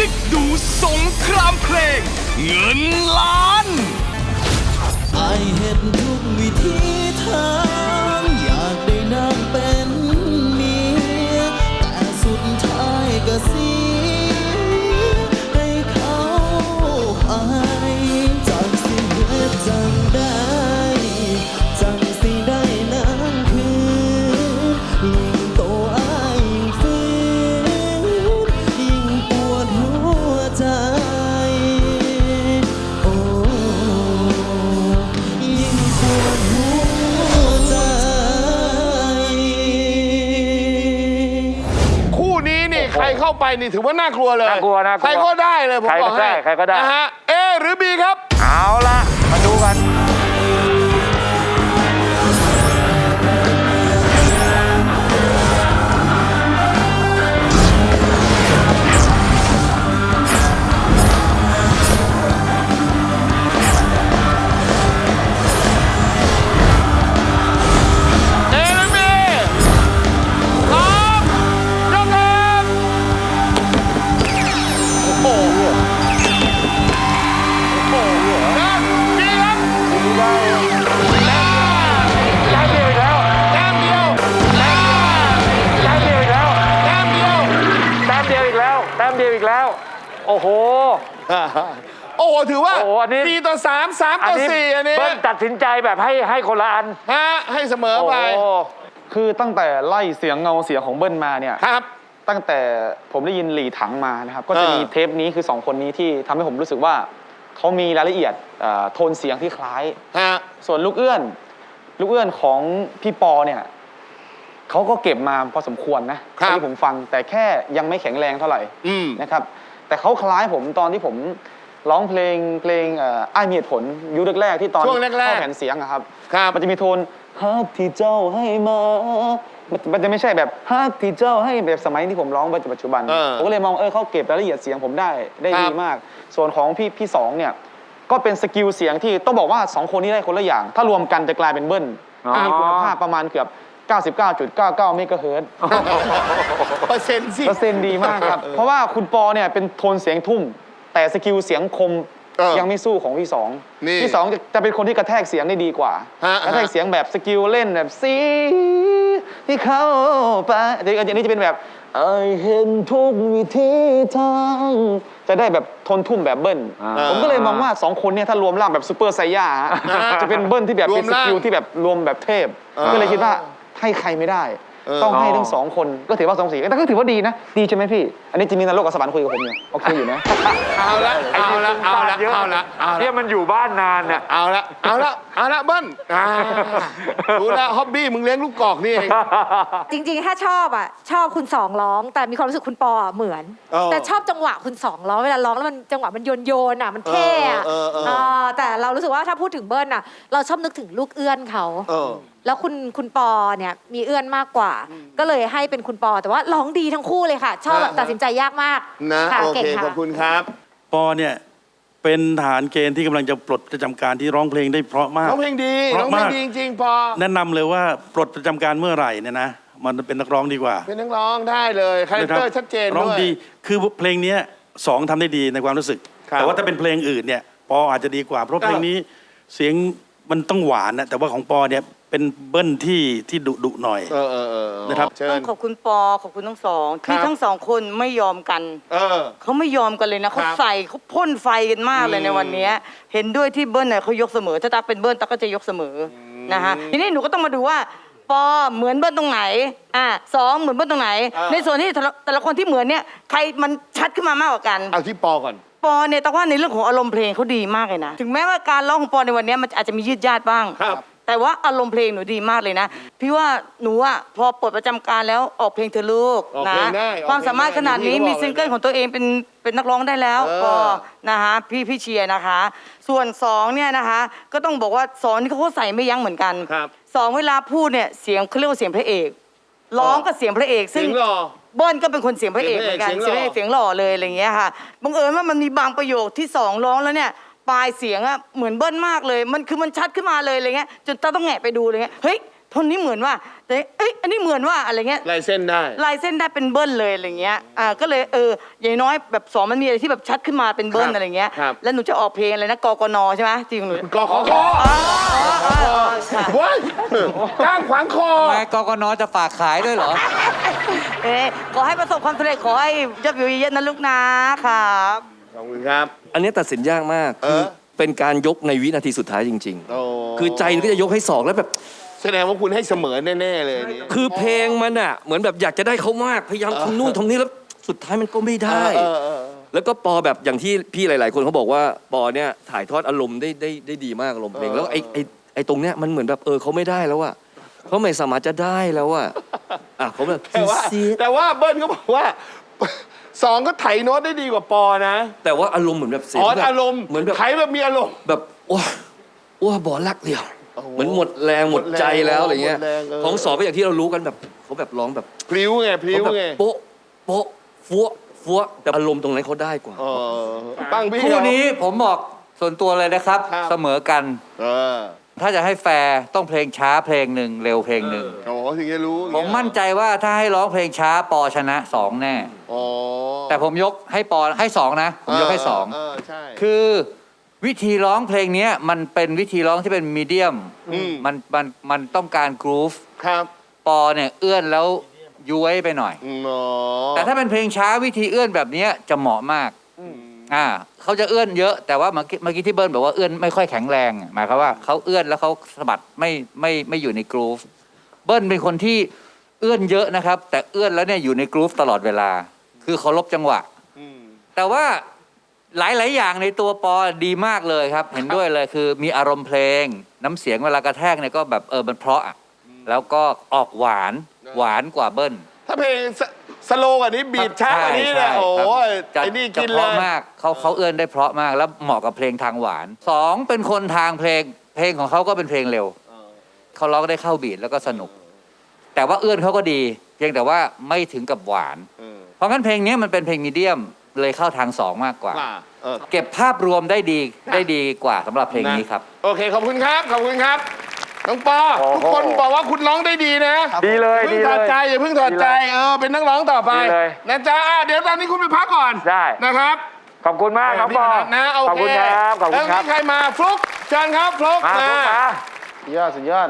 กิ๊กดูสงครามเพลง เงินล้าน ไอเห็นทุกวิธีทางอ ไปนี่ถือว่าน่ากลัวเลยน่ากลัวน่ากลัวใครก็ได้เลยผมใครก็บอกให้ได้ใครก็ได้นะฮะเอหรือบีครับ เอาละมาดูกัน โอ้โหถือว่าโอ้โหอันนี้ สี่ต่อสามสามต่อสี่อันนี้เบิ้ลตัดสินใจแบบให้ให้คนละอันฮะให้เสมอโอ้ไปโหคือตั้งแต่ไล่เสียงเงาเสียงของเบิ้ลมาเนี่ย ครับ ตั้งแต่ผมได้ยินหลีถังมานะครับ ก็จะเออมีเทปนี้คือ 2 คนนี้ที่ทำให้ผมรู้สึกว่า เขามีรายละเอียดเอ่อโทนเสียงที่คล้าย ฮะ ส่วนลูกเอื้อน ลูกเอื้อนของพี่ปอเนี่ยเขาก็เก็บมาพอสมควรนะครับ ที่ผมฟังแต่แค่ยังไม่แข็งแรงเท่าไหร่อืม นะครับ แต่เขาคล้ายผมตอนที่ผม ร้องเพลงเพลงเอ่ออ้ายมีเหตุผลยุคแรกๆที่ตอนช่วงแรกๆ เข้าแผ่นเสียงอะครับ ครับ มันจะมีโทนฮักที่เจ้าให้มามันมันจะไม่ใช่แบบฮักที่เจ้าให้แบบสมัยที่ผมร้องปัจจุบัน เออผมก็เลยมองเออเขาเก็บรายละเอียดเสียงผมได้ได้ครับดีมาก ส่วนของพี่พี่สองเนี่ยก็เป็นสกิลเสียงที่ต้องบอกว่าสองคนนี้ได้คนละอย่าง ถ้ารวมกันจะกลายเป็นเบิ้ลอ๋อ มีคุณภาพประมาณเกือบ 99.99 เมกะเฮิรตซ์ เปอร์เซ็นต์สิ เปอร์เซ็นต์ดีมากครับ เพราะว่าคุณปอเนี่ยเป็นโทนเสียงทุ่ม แต่สกิลเสียงคมเออยังไม่สู้ของพี่สองนี่พี่สองจะจะเป็นคนที่กระแทกเสียงได้ดีกว่าฮะกระแทกเสียงแบบสกิลเล่นแบบซีที่เข้าไปแต่อันนี้จะเป็นแบบไอเห็นทุกวิธีทางจะได้แบบทนทุ่มแบบเบิ้ลอ่า ผมก็เลยมองว่าสองคนเนี่ยถ้ารวมร่างแบบซูเปอร์ไซย่าฮะอ่าจะเป็นเบิ้ลที่แบบเป็นรวมสร่างกิลที่แบบรวมแบบเทพอ่าก็เลยคิดว่าให้ใครไม่ได้ เออ ต้องให้ทั้งสองคนก็ถือว่าสองสีแต่ก็ถือว่าดีนะ ดีใช่ไหมพี่ อันนี้จิมีนรกกับสวรรค์คุยกับผมเนี่ยโอเคอยู่นะ เอาละเอาละเอาละเอาละเอาละเนี่ยมันอยู่บ้านนานน่ะ เอาละเอาละเอาละเบิ้ลอ่ารู้แล้วฮ็อบบี้มึงเลี้ยงลูกกอกนี่เอง จริงๆ ถ้าชอบอะ ชอบคุณสองร้อง แต่มีความรู้สึกคุณปออะเหมือน เออแต่ชอบจังหวะคุณสองร้องเวลาร้องแล้วมันจังหวะมันโยนโยนๆอะมันเท่อะเออเออเออ เออแต่เรารู้สึกว่าถ้าพูดถึงเบิ้ลอะ เราชอบนึกถึงลูกเอื้อนเขา เออแล้วคุณคุณปอเนี่ยมีเอื้อนมากกว่า ก็เลยให้เป็นคุณปอ แต่ว่าร้องดีทั้งคู่เลยค่ะ ชอบแบบฮะตัดสินใจยากมากนะค่ะโอเคเก่งค่ะขอบคุณครับปอเนี่ยเป็นทหารเกณฑ์ที่กำลังจะปลดประจำการที่ร้องเพลงได้เพราะมากน้องเพลงดีเพน้อราะงเพลงมากดีจริงๆพอแนะนำเลยว่าปลดประจำการเมื่อไหร่เนี่ยนะมันเป็นนักร้องดีกว่า เป็นนักร้องได้เลยคาแรคนะเตอร์ชัดเจนร้องด้วยดีคือเพลงเนี้ยสองทำได้ดีในความรู้สึกครับแต่ว่าถ้าเป็นเพลงอื่นเนี่ยปออาจจะดีกว่า เพราะเพลงนี้เสียงมันต้องหวานนะแต่ว่าของปอเนี่ย เป็นเบิ้ลที่ที่ดุดุหน่อย เออเออเออนะครับ เชิต้อญ งขอบคุณปอขอบคุณทั้งสองครัที่บทั้งสองคนไม่ยอมกัน เออ เขาไม่ยอมกันเลยนะเขาครับใส่เขาพ่นไฟกันมากเลยอืมในวันเนี้ยเห็นด้วยที่เบิ้ลเนี่ยเขายกเสมอ ถ้าตักเป็นเบิ้ลตักก็จะยกเสมออนะฮะทีนี้หนูก็ต้องมาดูว่าปอเหมือนเบิ้ลตรงไหนอะสองเหมือนเบิ้ลตรงไหนในส่วนที่แต่ละแต่ละคนที่เหมือนเนี่ยใครมันชัดขึ้นมามากกว่ากัน เอาที่ปอก่อน ปอเนี่ยแต่ว่าในเรื่องของอารมณ์เพลงเขาดีมากเลยนะ ถึงแม้ว่าการร้องของปอในวันเนี้ยมันอาจจะมียืดยาดบ้าง ครับ แต่ว่าอารมณ์เพลงหนูดีมากเลยนะ พี่ว่าหนูอะพอปลดประจำการแล้วออกเพลงเธอะลูกออกนะเพลงได้ออกเพลงได้ความสามารถขนาดนี้อย่างที่มีเขาบอกซิงเกิลเลยนะของตัวเองเป็นเป็นนักร้องได้แล้วเออปอนะคะพี่พี่เชียร์นะคะ ส่วนสองเนี่ยนะคะ ก็ต้องบอกว่าสองนี่เขาก็ใส่ไม่ยั้งเหมือนกันครับสองเวลาพูดเนี่ยเสียงเขาเรียกว่าเสียงพระเอกร้องก็เสียงพระเอกเสีซึ่ยงงหล่อ เบิ้ลก็เป็นคนเสียงพระเอกเหมือนกันเสีเสียยงงพระเอกเสียงหล่อเลยอะไรอย่างเงี้ยค่ะบังเอิญว่ามันมีบางประโยคที่สองร้องแล้วเนี่ย ปลายเสียงอะเหมือนเบิ้ลมากเลย มันคือมันชัดขึ้นมาเลยอะไรเงี้ยจนตาต้องแงะไปดูเลยเงี้ยเฮ้ยท่อนนี้เหมือนว่าแต่เอ้ยอันนี้เหมือนว่าอะไรเงี้ยลายเส้นได้ ลายเส้นได้เป็นเบิ้ลเลยอะไรเงี้ยอ่าก็เลยเอออย่างน้อยแบบสองมันมีอะไรที่แบบชัดขึ้นมาเป็นเบิ้ลครับอะไรเงี้ย ครับ แล้วหนูจะออกเพลงอะไรนะกกนใช่ไหมจริงหนูกอขอคออ่าอ่าอ่าค่ะว้ายก้างขวางคอ ทำไมกกนจะฝากขายด้วยเหรอ เอ๊ะขอให้ประสบความสำเร็จขอให้ยอดวิวเยอะๆนะลูกนะครับข อบคุณครับ อันนี้ตัดสินยากมากเออคือเป็นการยกในวินาทีสุดท้ายจริง โอ้ ๆ คือใจก็จะยกให้สองแล้วแบบ แสดงว่าคุณให้เสมอแน่ๆเลยนี่ คือเพลงมันอะเหมือนแบบอยากจะได้เขามากพยายามทำนู่นทำนี่แล้วสุดท้ายมันก็ไม่ได้ เออเออเออ แล้วก็ปอแบบอย่างที่พี่หลาย ๆ คนเขาบอกว่าปอเนี่ยถ่ายทอดอารมณ์ได้ได้ได้ดีมากอารมณ์เพลงแล้วไอ้ไอ้ไอ้ตรงเนี้ยมันเหมือนแบบเออเขาไม่ได้แล้วอะเขาไม่สามารถจะได้แล้วอะอะเขาแบบแต่ว่าเสีย แต่ว่าเบิ้ลเขาบอกว่า สองก็ไถโน้ตได้ดีกว่าปอนะแต่ว่าอารมณ์เหมือนแบบเสียอ๋งอแบบอารมณ์เหมือนแบบไถแบบมีอารมณ์ แบบว้าว้าบอลลักเดียวโอ้โหเหมือนหมดแรงหมดใจแล้วอะไรเงี้ยหมดแรงเออ ของสองก็อย่างที่เรารู้กันแบบเขาแบบร้องแบบพลิ้วไงพลิ้วเขาแบบไงโป๊ะโป๊ะฟัวฟัวแต่อารมณ์ตรงนั้นเขาได้กว่า เออตั้งพี่คู่นี้ผมบอกส่วนตัวเลยนะครับ ครับ เสมอกัน เออถ้าจะให้แฟร์ต้องเพลงช้าเพลงหนึ่งเร็วเพลงหนึ่งโอ้โหถึงจะรู้ผมมั่นใจว่าถ้าให้ร้องเพลงช้าปอชนะสองแน่ อ๋อ แต่ผมยกให้ปอให้สองนะ ผมยกให้สองเใช่ คือวิธีร้องเพลงเนี้ยมันเป็นวิธีร้องที่เป็นมีเดียมอืม มันมันมันต้องการกรูฟครับปอเนี่ยเอื้อนแล้วย้วยไปหน่อยอืมอ๋อแต่ถ้าเป็นเพลงช้าวิธีเอื้อนแบบเนี้ยจะเหมาะมากอ่าเขาจะเอื้อนเยอะแต่ว่าเมื่อกี้เมื่อกี้ที่เบิร์นบอกว่าเอื้อนไม่ค่อยแข็งแรงหมายความว่าเขาเอื้อนแล้วเขาสะบัดไม่ไม่ไม่อยู่ในกรูฟเบิร์นเป็นคนที่เอื้อนเยอะนะครับ แต่เอื้อนแล้วเนี่ยอยู่ในกรูฟตลอดเวลา คือเคารพจังหวะ อืม แต่ว่าหลาย ๆ อย่างในตัวปอดีมากเลยครับ เห็นด้วยเลยคือมีอารมณ์เพลง น้ำเสียงเวลากระแทกเนี่ยก็แบบเออมันเพราะอะแล้วก็ออกหวานหวานกว่าเบิ้ลถ้าเพลงสสโลว์กว่านี้บีบช้ากว่านี้เนี่ยใช่โอ้ครับยจะไอ้นี่จะกินเพเลราะย มากเขาเขาเอื้อนได้เพราะมากแล้วเหมาะกับเพลงทางหวานสองเป็นคนทางเพลงเพลงของเขาก็เป็นเพลงเร็วเขาร้องได้เข้าบีทแล้วก็สนุก แต่ว่าเอื้อนเขาก็ดี เพียงแต่ว่าไม่ถึงกับหวานอืม เพราะงั้นเพลงนี้มันเป็นเพลงมีเดียมเลยเข้าทางสองมากกว่า ว่าเออ เก็บภาพรวมได้ดีได้ดีกว่าสำหรับเพลงนี้ครับ โอเค ขอบคุณครับ ขอบคุณครับ น้องปอ โอ้โห ทุกคนบอกว่าคุณร้องได้ดีนะดีเลย อย่าเพิ่ดีงถเลอดย ใจอย่าเพิ่งถอดใจ เออ เป็นนักร้องต่อไป ดีเลยนะจ๊ะอะเดี๋ยวตอนนี้คุณไปพักก่อนได้ นะครับขอบคุณมากน้องปอนะโอขอบเคคุณครับ ขอบคุณคแล้รัวบมีใครมาฟลุกเชิญครับฟลุกมา มาพวกมาสุดยอดสุดยอด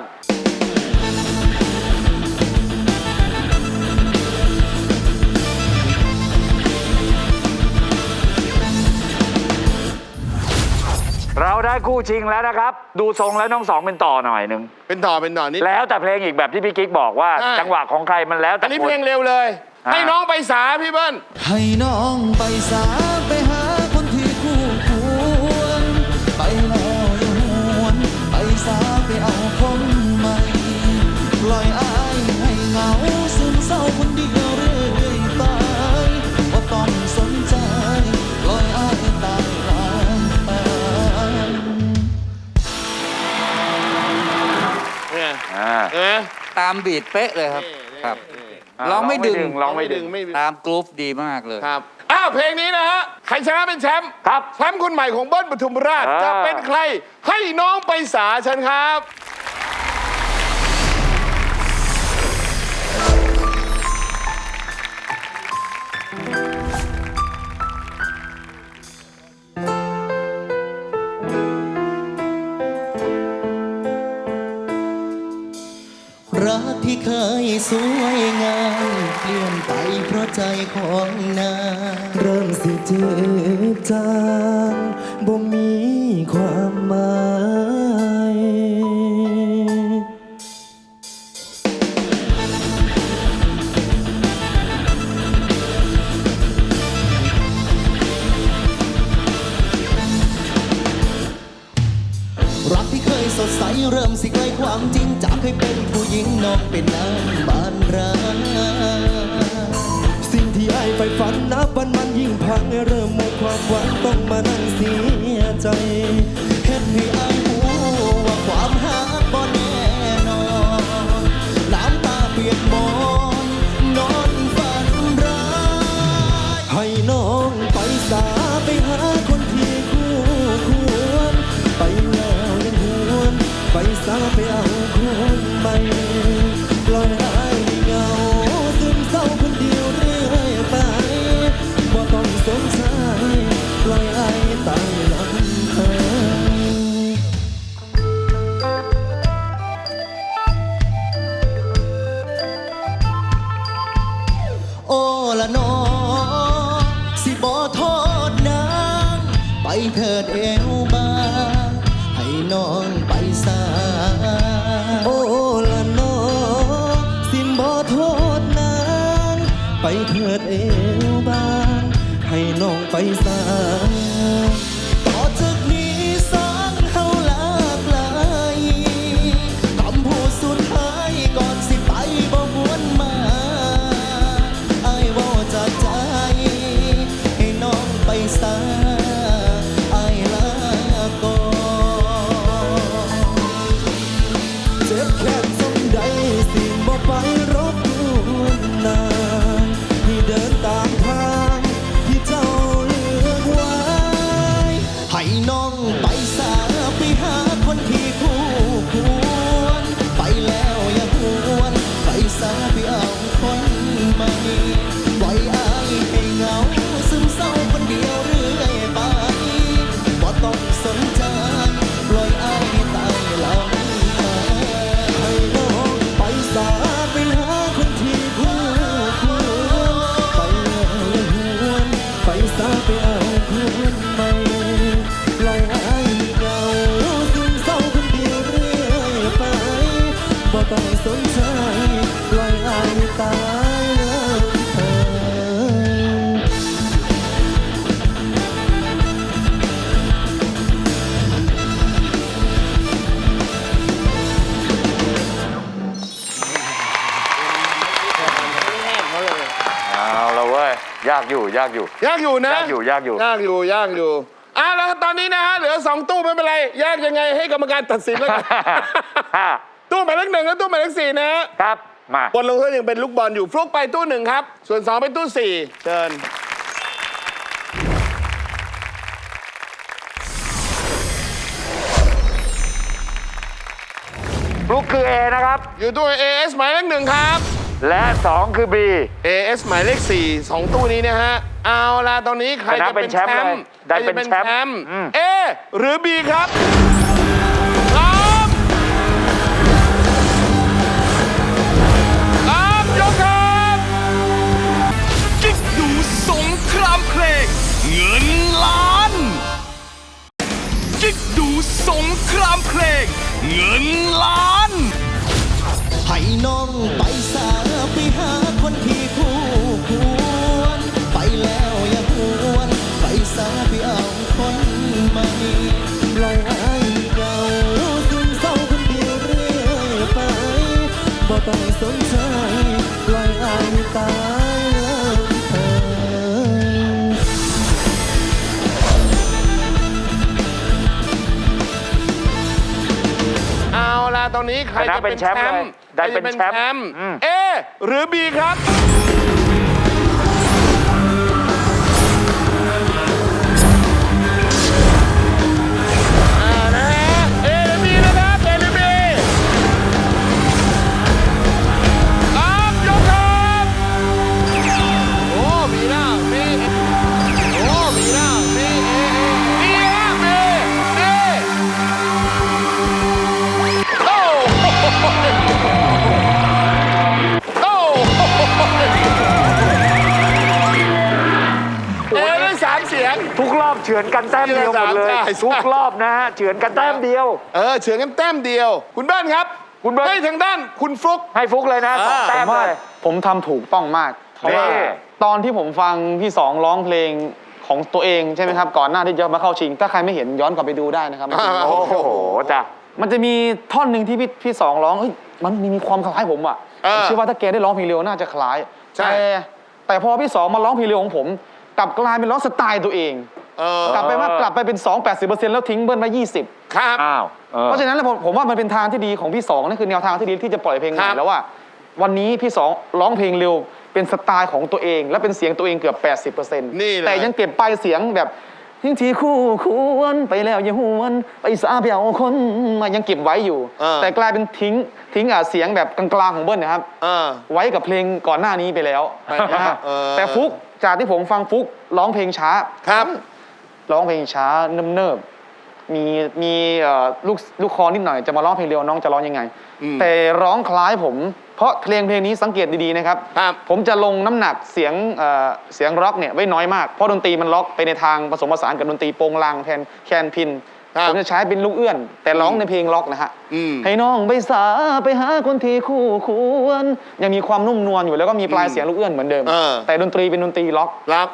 เราได้คู่ชิงแล้วนะครับ ดูทรงแล้วน้องสองเป็นต่อหน่อยหนึ่งเป็นต่อเป็นต่อนิดแล้วแต่เพลงอีกแบบที่พี่กิ๊กบอกว่าใช่จังหวะของใครมันแล้วแต่อันนี้คเพลงเร็วเลย อ่า ให้น้องไปสาพี่เบิ้ลให้น้องไปสาไปหา นไหมตามบีทเป๊ะเลยครับครับอ่าร้องไม่ดึง ร้องไม่ดึงไม่ดึงตามกรุ๊ปดีมากเลย ครับอ้าวเพลงนี้นะฮะใครชนะเป็นแชมป์ครับ แชมป์คนใหม่ของเบิ้ลปทุมราชอ่า จะเป็นใครให้น้องไปสาเชิญครับ สวยงามเปลี่ยนไปเพราะใจของนางเริ่มสิจืดจาง่เคยสดใสเริ่มสิไกลความจริงจากเคยเป็นผู้หญิงน้องเป็นนางบานราสิ่งที่ไอ้ายใฝ่ฝันนับวันมันยิ่งพังเริ่มหมดความหวังต้องมานั่งเสียใจ สาไปเอาคนใหม่ปล่อยให้เงาซึมเศร้าคนเดียวเรื่อยไปบ่ต้องสงสัยปล่อยให้ตายลำพังโอละนอสิบ่โทดนางไปเถิดเอง ยยากอยู่ยากอยู่ ยากอยู่นะยากอยู่ยากอยู่ ยากอยู่ยากอยู่อะแล้วตอนนี้นะฮะเหลือสองตู้ไม่เป็นไรยากยังไงให้กรรมการตัดสินแล้วกัน ตู้หมายเลขหนึ่งและตู้หมายเลขสี่นะฮะครับมาบนลงโทษยังเป็นลูกบอลอยู่ฟลุกไปตู้หนึ่งครับ ส่วนสองเป็นตู้สี่เชิญฟลุกคือ A นะครับ อยู่ตู้ AS หมายเลขหนึ่งครับ และ 2 คือ B AS หมายเลขสี่สองตู้นี้นะฮะ เอาล่ะตอนนี้ใครชนะจะเป็นเป็นแชแชมป์มป์เลยได้ใครจะเป็นแชมป์อืมเอหรือ B ครับพร้อมพร้อมยกครับกิ๊กดูสงครามเพลงเงินล้านกิ๊กดูสงครามเพลงเงินล้านให้น้องไปสา อาล่ะตอนนี้ใครชนะจะเป็เป็นนแชแชมป์มป์เลยได้ใครจะเป็นแชมป์อืมเอหรือ B ครับ ทุกรอบเฉือนกันแต้มเดียวหมดเลย ใช่ใช่ ทุกรอบนะฮะเฉือนกันแต้มเดียว เออเฉือนกันแต้มเดียว คุณเบิ้ลครับคุณเบิ้ล ให้ทางด้านคุณฟลุก ให้ฟุกเลยนะสองอ่า แต้ผมมว่าเลย ผมทำถูกต้องมาก เพราะว่านี่ ตอนที่ผมฟังพี่สองร้องเพลงของตัวเองใช่ไหมครับ ก่อนหน้าที่จะมาเข้าชิง ถ้าใครไม่เห็นย้อนกลับไปดูได้นะครับมันจะมีอ่าโอ้โหจ้ะ มันจะมีท่อนหนึ่งที่พี่พี่สองร้องเฮ้ยมันมีความคล้ายผมอะเออผมเชื่อว่าถ้าแกได้ร้องเพลงเร็วน่าจะคล้าย ใช่ แต่แต่พอพี่สองมาร้องเพลงเร็วของผม กลับกลายเป็นร้องสไตล์ตัวเอง เออ กลับไปว่ากลับไปเป็น 2 80 แล้วทิ้งเบิ้ลไว้20 ครับ อ้าวเออ เพราะฉะนั้นแล้วผมผมว่ามันเป็นทางที่ดีของพี่สองนั่นคือแนวทางที่ดีที่จะปล่อยเพลงใหคม่รับแล้วว่า วันนี้พี่สองร้องเพลงเร็วเป็นสไตล์ของตัวเอง และเป็นเสียงตัวเองเกือบ 80%นี่เลย แต่ยังเก็บปลายเสียงแบบทิ้งทีคู่ควรไปแล้วอย่าหวนไปสาไปเอาคนมายังเก็บไว้อยู่ เออ แต่กลายเป็นทิ้งทิ้งอะเสียงแบบกลางๆของเบิ้ลนะครับ เออ ไว้กับเพลงก่อนหน้านี้ไปแล้วไปนะฮะเออแต่ฟุก จากที่ผมฟังฟุกร้องเพลงช้า ครับ ร้องเพลงช้าเนิบๆมีมีเอ่อลูกลูกคอนิดหน่อยจะมาร้องเพลงเร็วน้องจะร้องยังไง อืม แต่ร้องคล้ายผม เพราะเพลงเพลงนี้สังเกตดีๆนะครับ ครับผมจะลงน้ำหนักเสียงเอ่อเสียงร็อกเนี่ยไว้น้อยมาก เพราะดนตรีมันล็อกไปในทางผสมผสานกับดนตรีโปงลางแทนแคนพิน ครับผมจะใช้เป็นลูกเอื้อน แต่ร้องในเพลงล็อกนะฮะอืม ให้น้องไปสาไปหาคนที่คู่ควรยังมีความนุ่มนวลอยู่แล้วก็มีปลายเสียงลูกเอื้อนเหมือนเดิม เออ แต่ดนตรีเป็นดนตรีล็อกรับ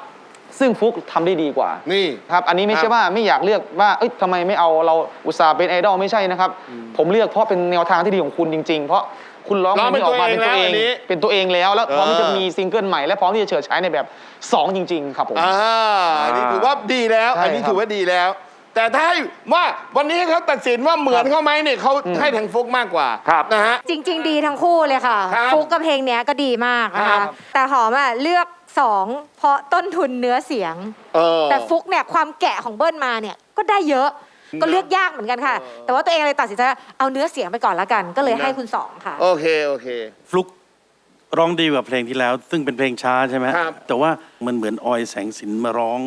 ซึ่งฟุกทำได้ดีกว่า นี่ ครับ อันนี้ไม่ครัใช่บว่าไม่อยากเลือกว่า เอ้ยทำไมไม่เอาเราอุตส่าห์เป็นไอดอลไม่ใช่นะครับ ผมเลือกเพราะเป็นแนวทางที่ดีของคุณจริง ๆ เพราะคุณร้องร้องเพลงนี้ออกมาเป็นตัวเองเป็นตัวเองแล้วอันนี้เป็นตัวเองแล้ว แล้วพร้อมเออที่จะมีซิงเกิลใหม่และพร้อมที่จะเฉิดฉายในแบบ 2 จริง ๆ ครับผม อ่าอันนี้ถือว่าดีแล้ว ใช่อันนี้ครับ ถือว่าดีแล้ว แต่ถ้าให้ว่าวันนี้เขาตัดสินว่าเหมือนเขาไหมเนี่ยเขาให้ทางฟุกมากกว่าครับ นะฮะ จริง ๆ ดีทั้งคู่เลยค่ะ ครับฟุกกับเพลงเนี้ยก็ดีมากนะครัคะบ แต่หอมอะเลือกสองเพราะต้นทุนเนื้อเสียง เออ แต่ฟุกเนี่ยความแกะของเบิ้ลมาเนี่ยก็ได้เยอะก็เลือกยากเหมือนกันค่ะ แต่ว่าตัวเองเลยตัดสินใจว่าเอาเนื้อเสียงไปก่อนละกัน ก็เลยให้คุณสองค่ะ โอเค โอเค ฟลุกร้องดีกว่าเพลงที่แล้ว ซึ่งเป็นเพลงช้าใช่ไหมครับ แต่ว่ามันเหมือนออยแสงสินมาร้อง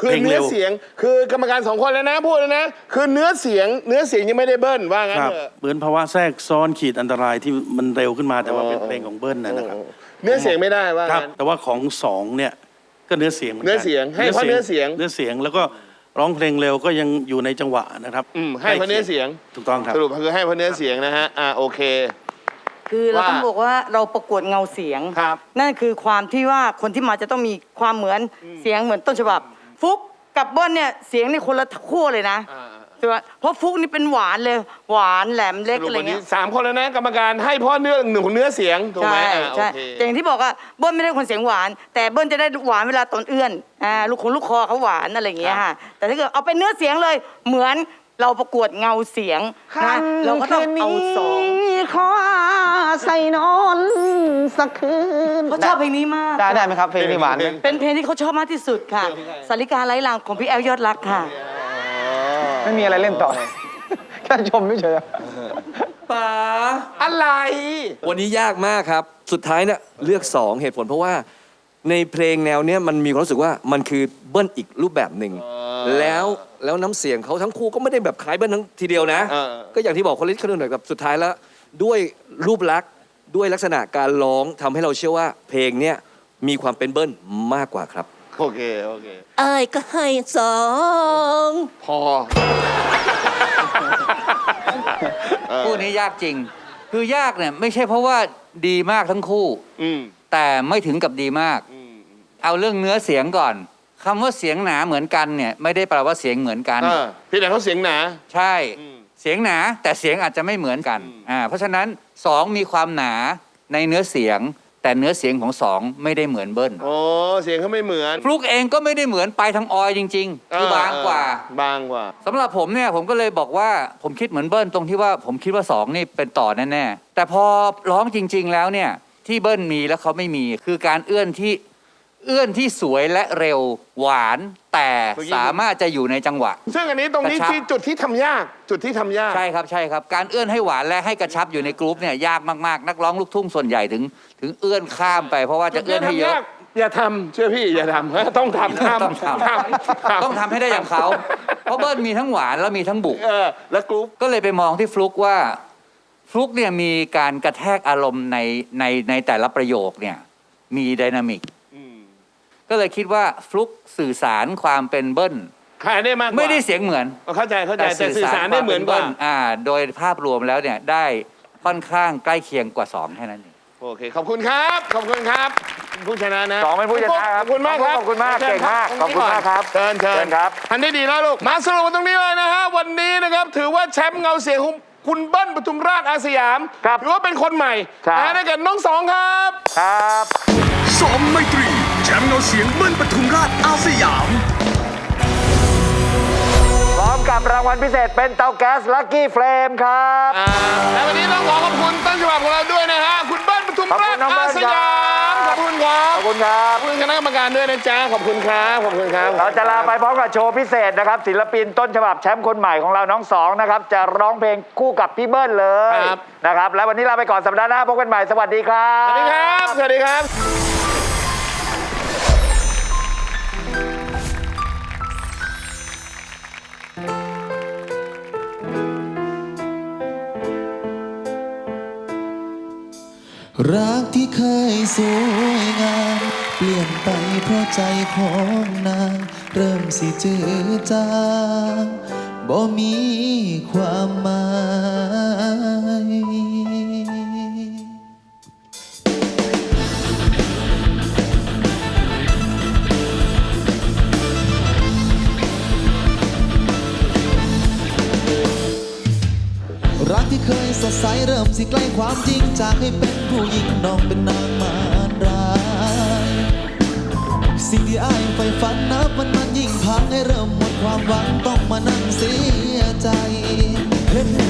คือเพลงเนื้เร็อวเสียงคือกรรมการสองคนแล้วนะพูดแล้วนะ คือเนื้อเสียงเนื้อเสียงยังไม่ได้เบิ้ลว่างั้นครับเถอะเหมือนภาวะแทรกซ้อนขีดอันตรายที่มันเร็วขึ้นมาแต่ว่าเป็นอ๋อเพลงของเบิ้ลนะนะครับเนื้อเสียงไม่ได้ว่าครับ งั้น แต่ว่าของสองเนี่ยก็เนื้อเสียงหมืกัเนื้อเสียงให้เพราะเนื้อเสียง เนื้อเสียงแล้วก็ร้องเพลงเร็วก็ยังอยู่ในจังหวะนะครับอืมให้เพราะเนื้อเสียงถูกต้องครับ สรุปคือให้เพราะเนื้อเสียงนะฮะอ่าโอเค คือเราว่าต้องบอกว่าเราประกวดเงาเสียง ครับนั่นคือความที่ว่าคนที่มาจะต้องมีความเหมือนเสียงเหมือนต้นฉบับ ฟุกกับเบิ้ลเนี่ยเสียงนี่คนละขั้วเลยนะอ่าใช่ไหมเพราะฟุกนี่เป็นหวานเลย หวานแหลมเล็กสรุปอะไรวันนี้เงี้ยสามคนแล้วนะกรรมการให้เพราะเนื้อหนึ่งของเนื้อเสียงถูกไหมใช่อ่าโอใช่เคแต่อย่างที่บอกอะเบิ้ลไม่ได้คนเสียงหวาน แต่เบิ้ลจะได้หวานเวลาตอนเอื้อนอ่าลูกคงลูกคอเขาหวานอะไรอย่างเงี้ยค่ะแต่ถ้าเกิดเอาเป็นเนื้อเสียงเลยเหมือนเราประกวดเงาเสียงนะเราก็ต้องเอาสอง ขอใส่นอน สักคืนเขาชอบเพลงนี้มาก ได้ได้ไหมครับเพลงนี้หวานไหมเป็นเพลงที่เขาชอบมากที่สุดค่ะสาริกาไร้ลางของพี่แอลยอดรักค่ะ ไม่มีอะไรเล่นต่อแค่ชมไม่เฉยป๋าอะไร วันนี้ยากมากครับ สุดท้ายเนี่ยเลือก 2 เหตุผลเพราะว่า ในเพลงแนวเนี้ยมันมีความรู้สึกว่ามันคือเบิ้ลอีกรูปแบบหนึ่งแล้วแล้วน้ำเสียงเขาทั้งคู่ก็ไม่ได้แบบคล้ายเบิ้ลทั้งทีเดียวนะเออก็อย่างที่บอกคนเล่นคนหน่อยกับสุดท้ายแล้ว ด้วยรูปลักษณ์ ด้วยลักษณะการร้องทำให้เราเชื่อว่าเพลงเนี้ยมีความเป็นเบิ้ลมากกว่าครับ โอเค โอเค อายก็ให้สองพอ คู่นี้ยากจริง คือยากเนี่ยไม่ใช่เพราะว่าดีมากทั้งคู่ อืมแต่ไม่ถึงกับดีมาก อืมเอาเรื่องเนื้อเสียงก่อนคำว่าเสียงหนาเหมือนกันเนี่ยไม่ได้แปลว่าเสียงเหมือนกันเออพี่แต่เขาเสียงหนา ใช่ อืม เสียงหนาแต่เสียงอาจจะไม่เหมือนกันอืมอ่าเพราะฉะนั้นสองมีความหนาในเนื้อเสียง แต่เนื้อเสียงของสองไม่ได้เหมือนเบิ้ลโอ้เสียงเขาไม่เหมือน ฟลุกเองก็ไม่ได้เหมือนไปทางออยจริงๆคือบางกว่าเออบางกว่าสำหรับผมเนี่ยผมก็เลยบอกว่าผมคิดเหมือนเบิ้ลตรงที่ว่าผมคิดว่าสองนี่เป็นต่อแน่ๆแต่พอร้องจริง ๆ แล้วเนี่ยที่เบิ้ลมีแล้วเขาไม่มีคือการเอื้อนที่ เอื้อนที่สวยและเร็วหวานแต่เมื่อกี้สามารถจะอยู่ในจังหวะ ซึ่งอันนี้ตรงนี้กระชับ ที่จุดที่ทำยาก จุดที่ทำยาก ใช่ครับใช่ครับ การเอื้อนให้หวานและให้กระชับอยู่ในกรุ๊ปเนี่ยยากมากๆ นักร้องลูกทุ่งส่วนใหญ่ถึง ถึงเอื้อนข้ามไปเพราะว่าจะเอื้อนให้เยอะ อย่าทำเชื่อพี่อย่าทำ ต้องทำทำต้องทำต้องทำให้ได้อย่างเขาเพราะเบิ้ลมีทั้งหวานแล้วมีทั้งบุก เออแล้วกรุ๊ป ก็เลยไปมองที่ฟลุกว่า ฟลุกเนี่ยมีการกระแทกอารมณ์ในในในแต่ละประโยคเนี่ยมีไดนามิก ก็เลยคิดว่าฟลุกสื่อสารความเป็นเบิ้ลขายได้มากกว่าไม่ได้เสียงเหมือน เข้าใจเข้าใจแต่สื่อสารได้เหมือนกว่าควป็บิ้ลอ่า โดยภาพรวมแล้วเนี่ยได้ค่อนข้างใกล้เคียงกว่า 2 แค่นั้นเองโอเค ขอบคุณครับ ขอบคุณครับ ผู้ชนะนะสองเป็นผู้ชนะครับ ขอบคุณมากครับ ขอบคุณมากชิญเก่งมากรัขอบคุณมากครับ เชิญเชิเชิญญครับทันได้ดีแล้วลูก มาสรุปกันตรงนี้เลยนะฮะ วันนี้นะครับ ถือว่าแชมป์เงาเสียงของ คุณเบิ้ลปทุมราชอาสยามครับถือว่าเป็นคนใหม่ใช่นะได้กับน้องสองครับ ครับสมไมตรีแชมป์เงาเสียงเบิ้ลปทุมราชอาสยาม พร้อมกับรางวัลพิเศษเป็นเตาแก๊สลั c กี้เฟรมครับอ่าและวันนี้ต้องขอขอบคุณต้นฉบับของเราด้วยนะฮะ คุณเบิ้ลปทุมขอบราคุชณน้องเบิ้อาลสยามคขรัอบบ คุณครับขอบคุณครับขอบคุณคณะกรรมการด้วยนะจ๊ะขอบคุณครับขอบคุณครับเราจะลาไปพร้อมกับโชว์พิเศษนะครับศิลปินต้นฉบับแชมป์คนใหม่ของเราน้องสองนะครับจะร้องเพลงคู่กับพี่เบิ้ลเลยครับนะครับแล้ววันนี้ลาไปก่อนสัปดาห์หน้าพบกันใหม่สวัสดีครับสวัสดีครับ สวัสดีครับ รักที่เคยสวยงาม เปลี่ยนไปเพราะใจของนาง เริ่มสิจืดจางบ่มีความหมาย สายเริ่มสิใกล้ความจริงจากให้เป็นผู้หญิงน้องเป็นนางมารร้ายสิ่งที่อ้ายใฝ่ฝันนับมันมันยิ่งพังให้เริ่มหมดความหวังต้องมานั่งเสียใจเห็น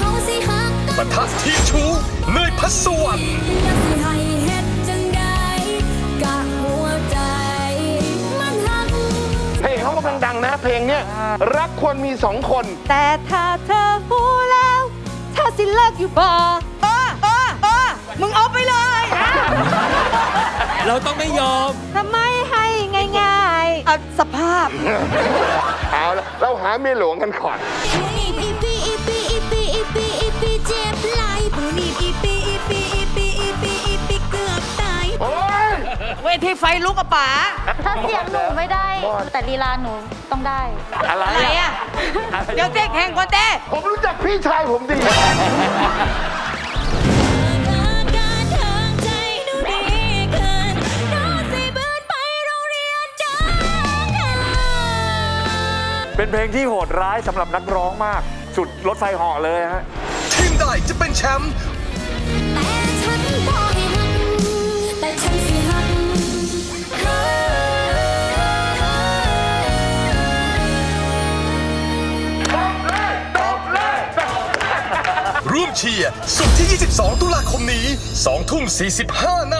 ขาสิหักกันปะทะทีมชูเนยพัสวรรณแล้วสิให้เฮ็ดจังใดกะหัวใจมันหักเพลงเขากำลังดังนะเพลงเนี้ยรักควรมีสองคน แต่ถ้าเธอหูแล้ว ถ้าสิเลิกอยู่บ่เออเออเออมึงเอาไปเลยนะเราต้องไม่ยอมทำไมให้ง่ายๆเอาสภาพ เอาละเราหาเมียหลวงกันก่อนอีปีอีปีอีปีอีปีอีปีเจ็บไหลผู้หนีบอีปีอีปีอีปีอีปีอีปีเกือบตายโอ้ยเวทีไฟลุกกระป๋าถ้าเสียงหนูไม่ได้แต่ลีลาหนูต้องได้ อะไรอะไรอะเดี๋ยวเจ๊แข่งก่อนเต้ผมรู้จักพี่ชายผมดี เป็นเพลงที่โหดร้ายสำหรับนักร้องมาก สุดรถไฟเหาะเลยฮะ ทีมใดจะเป็นแชมป์แต่ฉันบอกให้หักแต่ฉันสิหักเธอ ร่วมเชียร์สุดที่ 22 ตุลาคมนี้ 2 ทุ่ม 45 นา